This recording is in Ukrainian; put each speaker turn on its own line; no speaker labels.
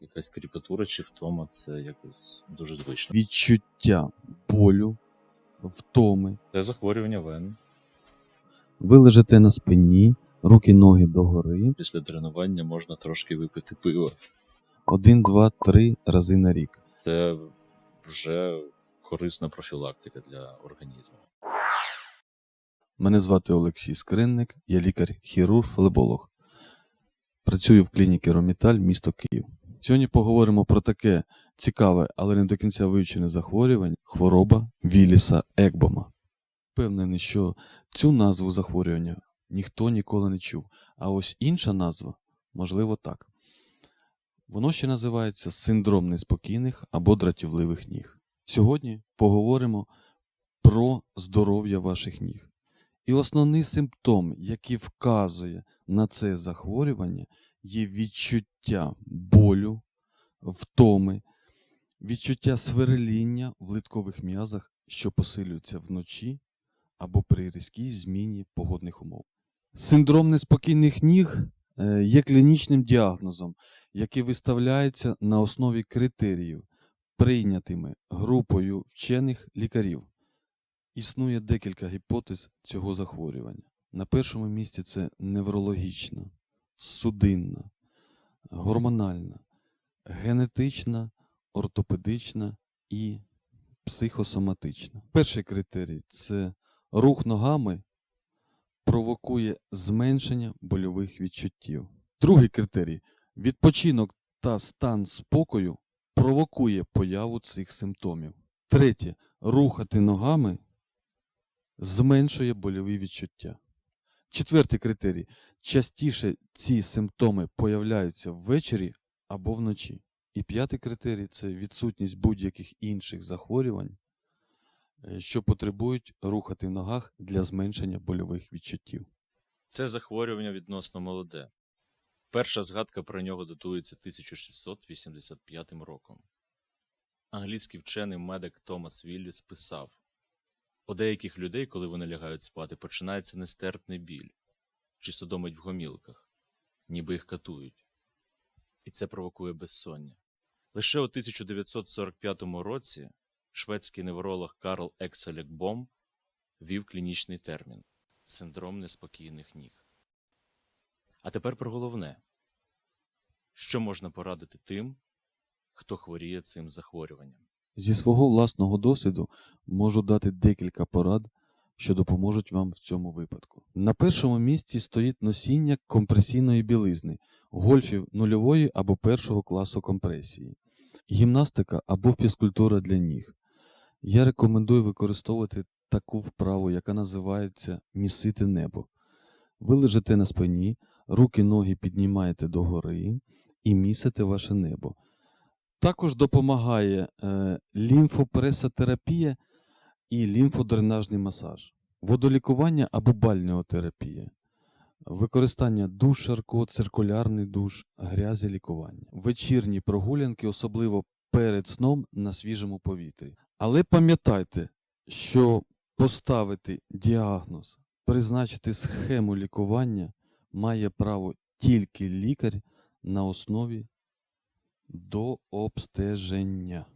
якась кріпатура чи втома це якось дуже звично.
відчуття болю, втоми.
Це захворювання вен.
Ви лежите на спині, руки ноги догори,
Після тренування можна трошки випити пиво.
один, два, три рази на рік.
Це вже корисна профілактика для організму.
Мене звати Олексій Скринник, я лікар-хірург, флеболог. Працюю в клініці Роміталь, місто Київ. Сьогодні поговоримо про таке цікаве, але не до кінця вивчене захворювання хвороба Віліса Екбома. Впевнений, що цю назву захворювання ніхто ніколи не чув, а ось інша назва, можливо, так. Воно ще називається синдром неспокійних або дратівливих ніг. Сьогодні поговоримо про здоров'я ваших ніг. І основний симптом, який вказує на це захворювання, є відчуття болю, втоми, відчуття сверління в литкових м'язах, що посилюються вночі або при різкій зміні погодних умов. Синдром неспокійних ніг е, є клінічним діагнозом, який виставляється на основі критеріїв, прийнятими групою вчених лікарів. Існує декілька гіпотез цього захворювання. На першому місці це неврологічна, судинна, гормональна, генетична, ортопедична і психосоматична. Перший критерій це рух ногами провокує зменшення больових відчуттів. Другий критерій відпочинок та стан спокою провокує появу цих симптомів. Третє рухати ногами зменшує больові відчуття. Четвертий критерій. Частіше ці симптоми появляються ввечері або вночі. І п'ятий критерій це відсутність будь-яких інших захворювань, е, що потребують рухати в ногах для зменшення больових відчуттів.
Це захворювання відносно молоде. Перша згадка про нього датується 1685 роком. Англійський вчений медик Томас Вілліс писав: у деяких людей, коли вони лягають спати, починається нестерпний біль чи судомить в гомілках, ніби їх катують. І це провокує безсоння. Лише у 1945 році шведський невролог Карл Екселек Бом ввів клінічний термін синдром неспокійних ніг. А тепер про головне. Що можна порадити тим, хто хворіє цим захворюванням?
Зі свого власного досвіду можу дати декілька порад, що допоможуть вам в цьому випадку. На першому місці стоїть носіння компресійної білизни, гольфів нульової або першого класу компресії, гімнастика або фізкультура для ніг. Я рекомендую використовувати таку вправу, яка називається місити небо. Ви лежите на спині, руки ноги піднімаєте догори і місите ваше небо. Також допомагає е, лімфопресотерапія і лімфодренажний масаж, водолікування або бальнеотерапія, використання душ Шарко, циркулярний душ, грязі лікування, вечірні прогулянки, особливо перед сном на свіжому повітрі. Але пам'ятайте, що поставити діагноз, призначити схему лікування має право тільки лікар на основі до обстеження.